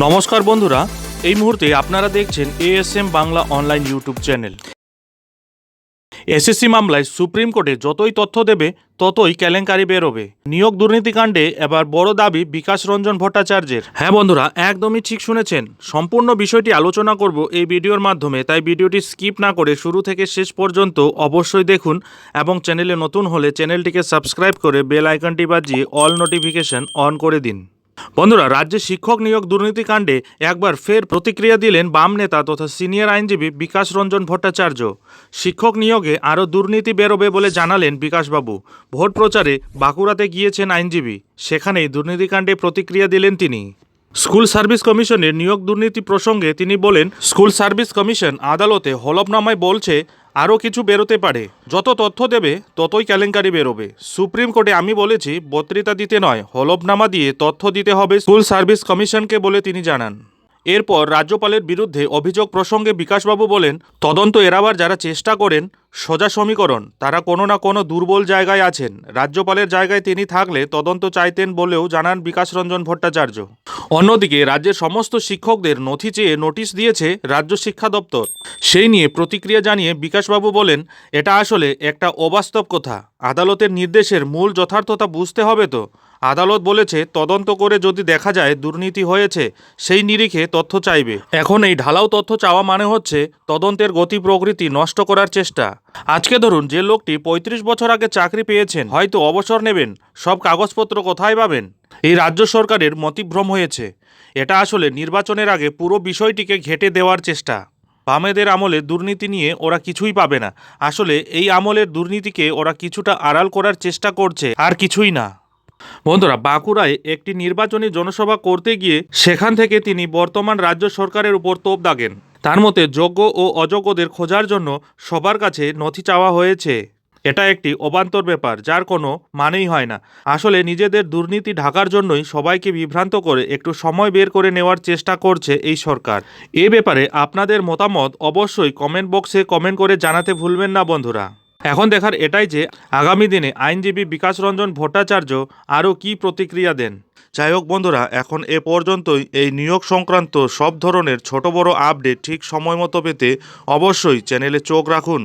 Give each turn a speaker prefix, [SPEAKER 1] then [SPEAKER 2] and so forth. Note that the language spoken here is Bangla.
[SPEAKER 1] নমস্কার বন্ধুরা, এই মুহূর্তে আপনারা দেখছেন ASM Bangla online YouTube channel. SSC মামলায় সুপ্রিম কোর্টে যতই তথ্য দেবে, ততই কেলেঙ্কারি বেরোবে। নিয়োগ দুর্নীতিকাণ্ডে এবার বড় দাবি বিকাশ রঞ্জন ভট্টাচার্যের। হ্যাঁ বন্ধুরা, একদমই ঠিক শুনেছেন। সম্পূর্ণ বিষয়টি আলোচনা করব এই ভিডিওর মাধ্যমে, তাই ভিডিওটি স্কিপ না করে শুরু থেকে শেষ পর্যন্ত অবশ্যই দেখুন এবং চ্যানেলে নতুন হলে চ্যানেলটিকে সাবস্ক্রাইব করে বেল আইকনটি বাজিয়ে অল নোটিফিকেশন অন করে দিন। বন্ধুরা, রাজ্যে শিক্ষক নিয়োগ দুর্নীতিকাণ্ডে একবার ফের প্রতিক্রিয়া দিলেন বাম নেতা তথা সিনিয়র আইনজীবী বিকাশ রঞ্জন ভট্টাচার্য। শিক্ষক নিয়োগে আরও দুর্নীতি বেরোবে বলে জানালেন বিকাশবাবু। ভোট প্রচারে বাঁকুড়াতে গিয়েছেন আইনজীবী। সেখানেই দুর্নীতিকাণ্ডে প্রতিক্রিয়া দিলেন তিনি। স্কুল সার্ভিস কমিশনের নিয়োগ দুর্নীতি প্রসঙ্গে তিনি বলেন, স্কুল সার্ভিস কমিশন আদালতে হলফনামায় বলছে আরও কিছু বেরোতে পারে। যত তথ্য দেবে, ততই কেলেঙ্কারি বেরোবে। সুপ্রিম কোর্টে আমি বলেছি, বক্তৃতা দিতে নয়, হলফনামা দিয়ে তথ্য দিতে হবে স্কুল সার্ভিস কমিশনকে বলে তিনি জানান। এরপর রাজ্যপালের বিরুদ্ধে অভিযোগ প্রসঙ্গে বিকাশবাবু বলেন, তদন্ত এড়াবার যারা চেষ্টা করেন, সোজা সমীকরণ, তারা কোনো না কোনো দুর্বল জায়গায় আছেন। রাজ্যপালের জায়গায় তিনি থাকলে তদন্ত চাইতেন বলেও জানান বিকাশ রঞ্জন ভট্টাচার্য। অন্যদিকে রাজ্যের সমস্ত শিক্ষকদের নথি চেয়ে নোটিশ দিয়েছে রাজ্য শিক্ষা দপ্তর। সেই নিয়ে প্রতিক্রিয়া জানিয়ে বিকাশবাবু বলেন, এটা আসলে একটা অবাস্তব কথা। আদালতের নির্দেশের মূল যথার্থতা বুঝতে হবে তো। আদালত বলেছে, তদন্ত করে যদি দেখা যায় দুর্নীতি হয়েছে, সেই নিরিখে তথ্য চাইবে। এখন এই ঢালাও তথ্য চাওয়া মানে হচ্ছে, তদন্তের গতি প্রকৃতি নষ্ট করার চেষ্টা। আজকে ধরুন যে লোকটি ৩৫ বছর আগে চাকরি পেয়েছেন, হয়তো অবসর নেবেন, সব কাগজপত্র কোথায় পাবেন? এই রাজ্য সরকারের মতিভ্রম হয়েছে। এটা আসলে নির্বাচনের আগে পুরো বিষয়টিকে ঘেটে দেওয়ার চেষ্টা। বামেদের আমলে দুর্নীতি নিয়ে ওরা কিছুই পাবে না। আসলে এই আমলের দুর্নীতিকে ওরা কিছুটা আড়াল করার চেষ্টা করছে, আর কিছুই না। বন্ধুরা, বাঁকুড়ায় একটি নির্বাচনী জনসভা করতে গিয়ে সেখান থেকে তিনি বর্তমান রাজ্য সরকারের উপর তোপ দাগেন। তার মতে, যোগ্য ও অযোগ্যদের খোঁজার জন্য সবার কাছে নথি চাওয়া হয়েছে। এটা একটি অবান্তর ব্যাপার, যার কোনো মানেই হয় না। আসলে নিজেদের দুর্নীতি ঢাকার জন্যই সবাইকে বিভ্রান্ত করে একটু সময় বের করে নেওয়ার চেষ্টা করছে এই সরকার। এ ব্যাপারে আপনাদের মতামত অবশ্যই কমেন্ট বক্সে কমেন্ট করে জানাতে ভুলবেন না, বন্ধুরা। এখন দেখার এটাই যে আগামী দিনে আইনজীবী বিকাশ রঞ্জন ভট্টাচার্য আরও কি প্রতিক্রিয়া দেন? যাই হোক বন্ধুরা, এখন এ পর্যন্তই। এই নিয়োগ সংক্রান্ত সব ধরনের ছোট বড় আপডেট ঠিক সময় মতো পেতে অবশ্যই চ্যানেলে চোখ রাখুন।